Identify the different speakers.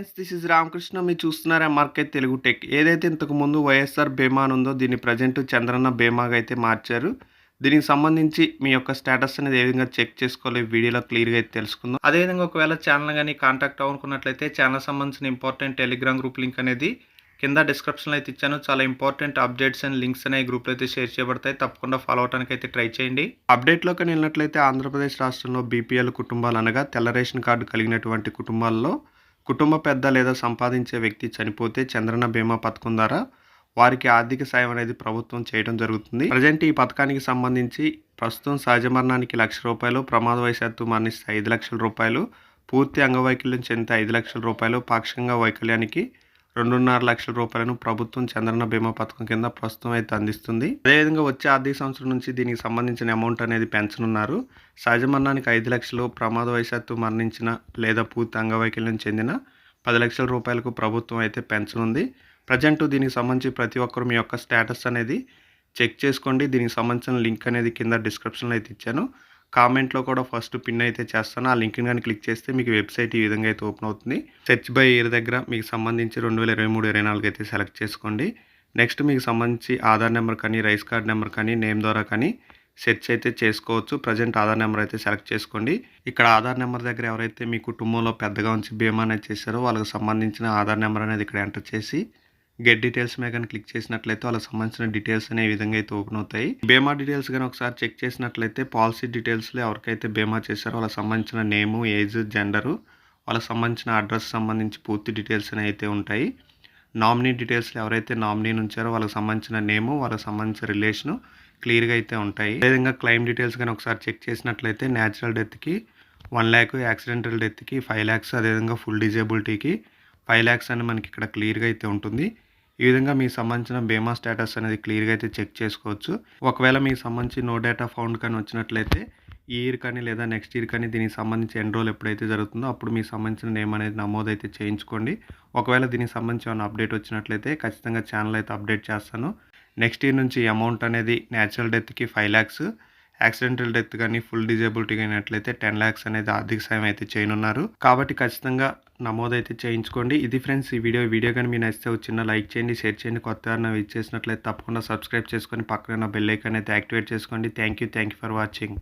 Speaker 1: Friends this is Ramakrishna. మీరు చూస్తున్నారా market Telugu tech. ఏదైతే ఇంతకు ముందు వైఎస్ఆర్ బీమా ఉందో దీన్ని ప్రజెంట్ చంద్రన్న బీమాగా అయితే మార్చారు. దీనికి సంబంధించి మీ యొక్క స్టేటస్ అనేది ఏ విధంగా చెక్ చేసుకోవాలి వీడియోలో క్లియర్గా అయితే తెలుసుకుందాం. అదేవిధంగా ఒకవేళ ఛానల్ కానీ కాంటాక్ట్ అవ్వనుకున్నట్లయితే ఛానల్ సంబంధించిన ఇంపార్టెంట్ టెలిగ్రామ్ గ్రూప్ లింక్ అనేది కింద డిస్క్రిప్షన్లో అయితే ఇచ్చాను. చాలా ఇంపార్టెంట్ అప్డేట్స్ అండ్ లింక్స్ అనే గ్రూప్లో అయితే షేర్ చేయబడతాయి. తప్పకుండా ఫాలో అవడానికి అయితే ట్రై చేయండి. అప్డేట్లోకి వెళ్ళినట్లయితే ఆంధ్రప్రదేశ్ రాష్ట్రంలో బీపీఎల్ కుటుంబాలు అనగా తెల్ల రేషన్ కార్డు కలిగినటువంటి కుటుంబాల్లో కుటుంబ పెద్ద లేదా సంపాదించే వ్యక్తి చనిపోతే చంద్రన్న బీమా పథకం ద్వారా వారికి ఆర్థిక సాయం అనేది ప్రభుత్వం చేయడం జరుగుతుంది. ప్రజెంట్ ఈ పథకానికి సంబంధించి ప్రస్తుతం సహజ మరణానికి లక్ష రూపాయలు ప్రమాదవశాత్తు మరణిస్తే ఐదు లక్షల రూపాయలు పూర్తి అంగవైకల్యం చెందితే ఐదు లక్షల రూపాయలు పాక్షికంగా వైకల్యానికి రెండున్నర లక్షల రూపాయలను ప్రభుత్వం చంద్రన్న బీమా పథకం కింద ప్రస్తుతం అయితే అందిస్తుంది. అదేవిధంగా వచ్చే ఆర్థిక సంవత్సరం నుంచి దీనికి సంబంధించిన అమౌంట్ అనేది పెంచనున్నారు. సహజ మరణానికి ఐదు లక్షలు ప్రమాదవశాత్తు మరణించిన లేదా పూర్తి అంగవైకల్యం చెందిన పది లక్షల రూపాయలకు ప్రభుత్వం అయితే పెంచనుంది. ప్రజెంట్ దీనికి సంబంధించి ప్రతి ఒక్కరు మీ యొక్క స్టేటస్ అనేది చెక్ చేసుకోండి. దీనికి సంబంధించిన లింక్ అనేది కింద డిస్క్రిప్షన్లో అయితే ఇచ్చాను. కామెంట్లో కూడా ఫస్ట్ పిన్ అయితే చేస్తాను. ఆ లింక్ కానీ క్లిక్ చేస్తే మీకు వెబ్సైట్ ఈ విధంగా అయితే ఓపెన్ అవుతుంది. సెర్చ్ బై ఇయర్ దగ్గర మీకు సంబంధించి రెండు వేల ఇరవై మూడు ఇరవై నాలుగు అయితే సెలెక్ట్ చేసుకోండి. నెక్స్ట్ మీకు సంబంధించి ఆధార్ నెంబర్ కానీ రైస్ కార్డ్ నెంబర్ కానీ నేమ్ ద్వారా కానీ సెర్చ్ అయితే చేసుకోవచ్చు. ప్రజెంట్ ఆధార్ నెంబర్ అయితే సెలెక్ట్ చేసుకోండి. ఇక్కడ ఆధార్ నెంబర్ దగ్గర ఎవరైతే మీ కుటుంబంలో పెద్దగా ఉంచి బీమా అనేది చేశారో వాళ్ళకి సంబంధించిన ఆధార్ నెంబర్ అనేది ఇక్కడ ఎంటర్ చేసి గెట్ డీటెయిల్స్ మీద కానీ క్లిక్ చేసినట్లయితే వాళ్ళకి సంబంధించిన డీటెయిల్స్ అనే విధంగా అయితే ఓపెన్ అవుతాయి. బీమా డీటెయిల్స్ కానీ ఒకసారి చెక్ చేసినట్లయితే పాలసీ డీటెయిల్స్లో ఎవరికైతే బీమా చేశారో వాళ్ళకి సంబంధించిన నేము ఏజ్ జెండరు వాళ్ళకి సంబంధించిన అడ్రస్ సంబంధించి పూర్తి డీటెయిల్స్ అనేవి అయితే ఉంటాయి. నామినీ డీటెయిల్స్లో ఎవరైతే నామినీ ఉంచారో వాళ్ళకి సంబంధించిన నేము వాళ్ళకి సంబంధించిన రిలేషను క్లియర్గా అయితే ఉంటాయి. అదేవిధంగా క్లెయిమ్ డీటెయిల్స్ కానీ ఒకసారి చెక్ చేసినట్లయితే న్యాచురల్ డెత్కి వన్ ల్యాక్ యాక్సిడెంటల్ డెత్కి ఫైవ్ ల్యాక్స్ అదేవిధంగా ఫుల్ డిజేబిలిటీకి ఫైవ్ ల్యాక్స్ అని మనకి ఇక్కడ క్లియర్గా అయితే ఉంటుంది. ఈ విధంగా మీకు సంబంధించిన బీమా స్టేటస్ అనేది క్లియర్గా అయితే చెక్ చేసుకోవచ్చు. ఒకవేళ మీకు సంబంధించి నో డేటా ఫౌండ్ కానీ వచ్చినట్లయితే ఈ ఇయర్ కానీ లేదా నెక్స్ట్ ఇయర్ కానీ దీనికి సంబంధించి ఎన్రోల్ ఎప్పుడైతే జరుగుతుందో అప్పుడు మీకు సంబంధించిన నేమ్ అనేది నమోదు అయితే చేయించుకోండి. ఒకవేళ దీనికి సంబంధించి ఏమైనా అప్డేట్ వచ్చినట్లయితే ఖచ్చితంగా ఛానల్ అయితే అప్డేట్ చేస్తాను. నెక్స్ట్ ఇయర్ నుంచి అమౌంట్ అనేది న్యాచురల్ డెత్కి ఫైవ్ ల్యాక్స్ యాక్సిడెంటల్ డెత్ కానీ ఫుల్ డిజేబిలిటీ అయినట్లయితే టెన్ ల్యాక్స్ అనేది ఆర్థిక సాయం అయితే చేయనున్నారు. కాబట్టి ఖచ్చితంగా నమోదైతే చేయించుకోండి. ఇది ఫ్రెండ్స్ ఈ వీడియో వీడియో కానీ మీరు నచ్చితే వచ్చిన చిన్న లైక్ చేయండి షేర్ చేయండి. కొత్త ఎవరైనా ఇచ్చేసినట్లయితే తప్పకుండా సబ్స్క్రైబ్ చేసుకొని పక్కన బెల్ ఐకాన్ అయితే యాక్టివేట్ చేసుకోండి. Thank you thank you for watching.